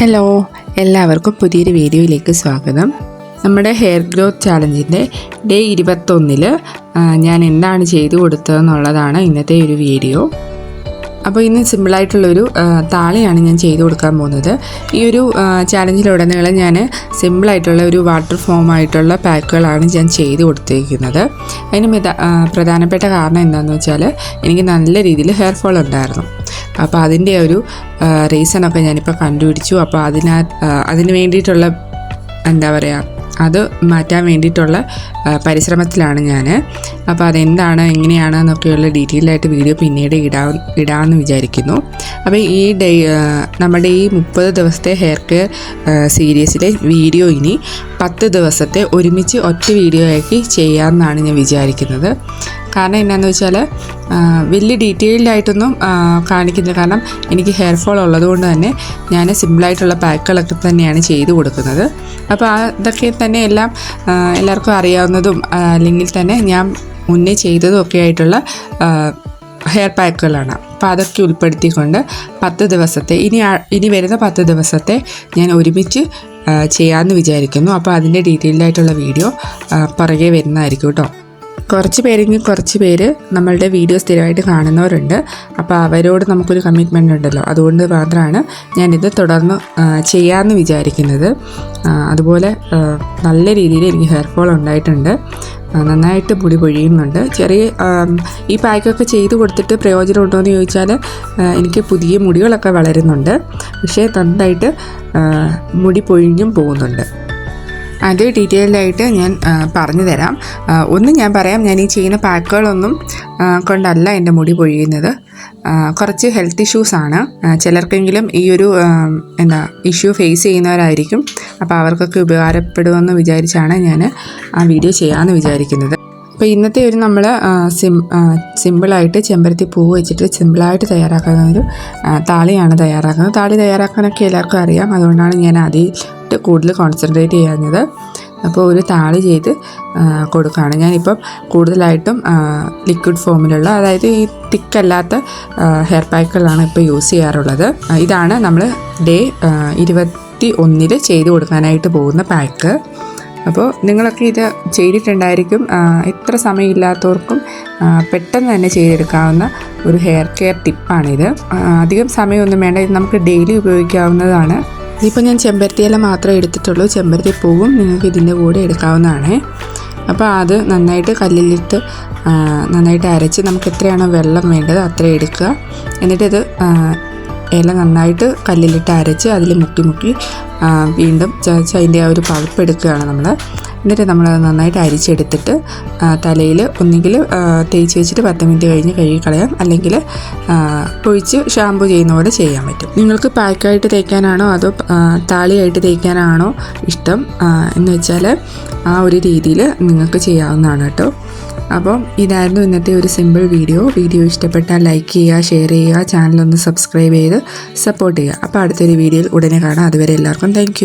Hello എല്ലാവർക്കും പുതിയൊരു വീഡിയോയിലേക്ക് സ്വാഗതം. നമ്മുടെ ഹെയർ ഗ്രോത്ത് ചാലഞ്ചിന്റെ ഡേ ഇരുപത്തൊന്നിൽ ഞാൻ എന്താണ് ചെയ്തു കൊടുത്തതെന്നുള്ളതാണ് ഇന്നത്തെ ഒരു വീഡിയോ. അപ്പോൾ ഇന്ന് സിമ്പിളായിട്ടുള്ളൊരു താളിയാണ് ഞാൻ ചെയ്തു കൊടുക്കാൻ പോകുന്നത്. ഈ ഒരു ചാലഞ്ചിലുടനീളം ഞാൻ സിമ്പിളായിട്ടുള്ള ഒരു വാട്ടർ ഫോം ആയിട്ടുള്ള പാക്കുകളാണ് ഞാൻ ചെയ്തു കൊടുത്തിരിക്കുന്നത് അതിന് പ്രധാനപ്പെട്ട കാരണം എന്താണെന്ന് വെച്ചാൽ എനിക്ക് നല്ല രീതിയിൽ ഹെയർ ഫോൾ ഉണ്ടായിരുന്നു. അപ്പോൾ അതിന്റെ ഒരു റീസണൊക്കെ ഞാനിപ്പോൾ കണ്ടുപിടിച്ചു. അപ്പോൾ അതിനാ അതിന് വേണ്ടിയിട്ടുള്ള എന്താ പറയുക അത് മാറ്റാൻ വേണ്ടിയിട്ടുള്ള പരിശ്രമത്തിലാണ് ഞാൻ അപ്പോൾ അതെന്താണ് എങ്ങനെയാണ് എന്നൊക്കെയുള്ള ഡീറ്റെയിൽ ആയിട്ട് വീഡിയോ പിന്നീട് ഇടാ ഇടാമെന്ന് വിചാരിക്കുന്നു. അപ്പോൾ ഈ ഡേ നമ്മുടെ ഈ മുപ്പത് ദിവസത്തെ ഹെയർ കെയർ സീരീസിലെ വീഡിയോ ഇനി പത്ത് ദിവസത്തെ ഒരുമിച്ച് ഒറ്റ വീഡിയോ ആക്കി ചെയ്യാമെന്നാണ് ഞാൻ വിചാരിക്കുന്നത്. കാരണം എന്നാന്ന് വെച്ചാൽ വലിയ ഡീറ്റെയിൽഡ് ആയിട്ടൊന്നും കാണിക്കുന്നില്ല. കാരണം എനിക്ക് ഹെയർ ഫോൾ ഉള്ളതുകൊണ്ട് തന്നെ ഞാൻ സിമ്പിളായിട്ടുള്ള പാക്കുകളൊക്കെ തന്നെയാണ് ചെയ്തു കൊടുക്കുന്നത്. അപ്പോൾ അതൊക്കെ തന്നെ എല്ലാം എല്ലാവർക്കും അറിയാവുന്നതും അല്ലെങ്കിൽ തന്നെ ഞാൻ മുന്നേ ചെയ്തതും ഒക്കെ ആയിട്ടുള്ള ഹെയർ പാക്കുകളാണ് അപ്പോൾ അതൊക്കെ ഉൾപ്പെടുത്തിക്കൊണ്ട് പത്ത് ദിവസത്തെ ഇനി ഇനി വരുന്ന പത്ത് ദിവസത്തെ ഞാൻ ഒരുമിച്ച് ചെയ്യാമെന്ന് വിചാരിക്കുന്നു. അപ്പോൾ അതിന്റെ ഡീറ്റെയിൽഡ് ആയിട്ടുള്ള വീഡിയോ പുറകെ വരുന്നതായിരിക്കും കേട്ടോ കുറച്ച് പേരെങ്കിൽ കുറച്ച് പേര് നമ്മളുടെ വീഡിയോ സ്ഥിരമായിട്ട് കാണുന്നവരുണ്ട്. അപ്പോൾ അവരോട് നമുക്കൊരു കമ്മിറ്റ്മെന്റ് ഉണ്ടല്ലോ. അതുകൊണ്ട് മാത്രമാണ് ഞാനിത് തുടർന്ന് ചെയ്യാമെന്ന് വിചാരിക്കുന്നത്. അതുപോലെ നല്ല രീതിയിൽ എനിക്ക് ഹെയർ ഫോൾ ഉണ്ടായിട്ടുണ്ട്. നന്നായിട്ട് മുടി പൊഴിയുന്നുണ്ട്. ചെറിയ ഈ പാക്കൊക്കെ ചെയ്ത് കൊടുത്തിട്ട് പ്രയോജനം ഉണ്ടോ എന്ന് ചോദിച്ചാൽ എനിക്ക് പുതിയ മുടികളൊക്കെ വളരുന്നുണ്ട്. പക്ഷേ നന്നായിട്ട് മുടി പൊഴിഞ്ഞും പോകുന്നുണ്ട്. അത് ഡീറ്റെയിൽഡ് ആയിട്ട് ഞാൻ പറഞ്ഞു തരാം. ഒന്ന് ഞാൻ പറയാം ഞാൻ ഈ ചെയ്യുന്ന പാക്കുകളൊന്നും കൊണ്ടല്ല എന്റെ മുടി പൊഴിയുന്നത്. കുറച്ച് ഹെൽത്ത് ഇഷ്യൂസാണ്. ചിലർക്കെങ്കിലും ഈ ഒരു എന്താ ഇഷ്യൂ ഫേസ് ചെയ്യുന്നവരായിരിക്കും. അപ്പോൾ അവർക്കൊക്കെ ഉപകാരപ്പെടുമെന്ന് വിചാരിച്ചാണ് ഞാൻ ആ വീഡിയോ ചെയ്യാമെന്ന് വിചാരിക്കുന്നത്. അപ്പോൾ ഇന്നത്തെ ഒരു നമ്മൾ സിം സിമ്പിളായിട്ട് ചെമ്പരത്തി പൂ വെച്ചിട്ട് സിമ്പിളായിട്ട് തയ്യാറാക്കുന്ന ഒരു താളിയാണ് തയ്യാറാക്കുന്നത്. താളി തയ്യാറാക്കാനൊക്കെ എല്ലാവർക്കും അറിയാം. അതുകൊണ്ടാണ് ഞാൻ അതിട്ട് കൂടുതൽ കോൺസെൻട്രേറ്റ് ചെയ്യുന്നത്. അപ്പോൾ ഒരു താളി ചെയ്ത് കൊടുക്കുകയാണ്. ഞാനിപ്പം കൂടുതലായിട്ടും ലിക്വിഡ് ഫോമിലുള്ള അതായത് ഈ തിക്കല്ലാത്ത ഹെയർ പാക്കുകളാണ് ഇപ്പോൾ യൂസ് ചെയ്യാറുള്ളത്. ഇതാണ് നമ്മൾ ഡേ ഇരുപത്തി ഒന്നിൽ ചെയ്ത് കൊടുക്കാനായിട്ട് പോകുന്ന പാക്ക് അപ്പോൾ നിങ്ങളൊക്കെ ഇത് ചെയ്തിട്ടുണ്ടായിരിക്കും. ഇത്ര സമയമില്ലാത്തവർക്കും പെട്ടെന്ന് തന്നെ ചെയ്തെടുക്കാവുന്ന ഒരു ഹെയർ കെയർ ടിപ്പാണിത് അധികം സമയമൊന്നും വേണ്ട. ഇത് നമുക്ക് ഡെയിലി ഉപയോഗിക്കാവുന്നതാണ്. ഇതിപ്പോൾ ഞാൻ ചെമ്പരത്തിയില മാത്രമേ എടുത്തിട്ടുള്ളൂ. ചെമ്പരത്തി പൂവും നിങ്ങൾക്ക് ഇതിന്റെ കൂടെ എടുക്കാവുന്നതാണ്. അപ്പോൾ അത് നന്നായിട്ട് കല്ലിലിട്ട് നന്നായിട്ട് അരച്ച് നമുക്ക് എത്രയാണോ വെള്ളം വേണ്ടത് അത്ര എടുക്കുക. എന്നിട്ട് ഇത് ആ, ഇല നന്നായിട്ട് കല്ലിലിട്ട് അരച്ച് അതിൽ മുക്കി മുക്കി വീണ്ടും അതിന്റെ ആ ഒരു പൾപ്പ് എടുക്കുകയാണ് നമ്മൾ എന്നിട്ട് നമ്മൾ അത് നന്നായിട്ട് അരിച്ചെടുത്തിട്ട് തലയിൽ ഒന്നുകിൽ തേച്ച് വെച്ചിട്ട് പത്ത് മിനിറ്റ് കഴിഞ്ഞ് കഴുകിക്കളയാം. അല്ലെങ്കിൽ ഒഴിച്ച് ഷാമ്പു ചെയ്യുന്ന പോലെ ചെയ്യാൻ പറ്റും. നിങ്ങൾക്ക് പാക്കായിട്ട് തേക്കാനാണോ അതോ താളിയായിട്ട് തേക്കാനാണോ ഇഷ്ടം? എന്ന് വെച്ചാൽ ആ ഒരു രീതിയിൽ നിങ്ങൾക്ക് ചെയ്യാവുന്നതാണ് കേട്ടോ. അപ്പം ഇതായിരുന്നു ഇന്നത്തെ ഒരു സിമ്പിൾ വീഡിയോ വീഡിയോ ഇഷ്ടപ്പെട്ടാൽ ലൈക്ക് ചെയ്യുക ഷെയർ ചെയ്യുക ചാനലൊന്ന് സബ്സ്ക്രൈബ് ചെയ്ത് സപ്പോർട്ട് ചെയ്യുക. അപ്പോൾ അടുത്തൊരു വീഡിയോയിൽ ഉടനെ കാണാം. അതുവരെ എല്ലാവർക്കും താങ്ക്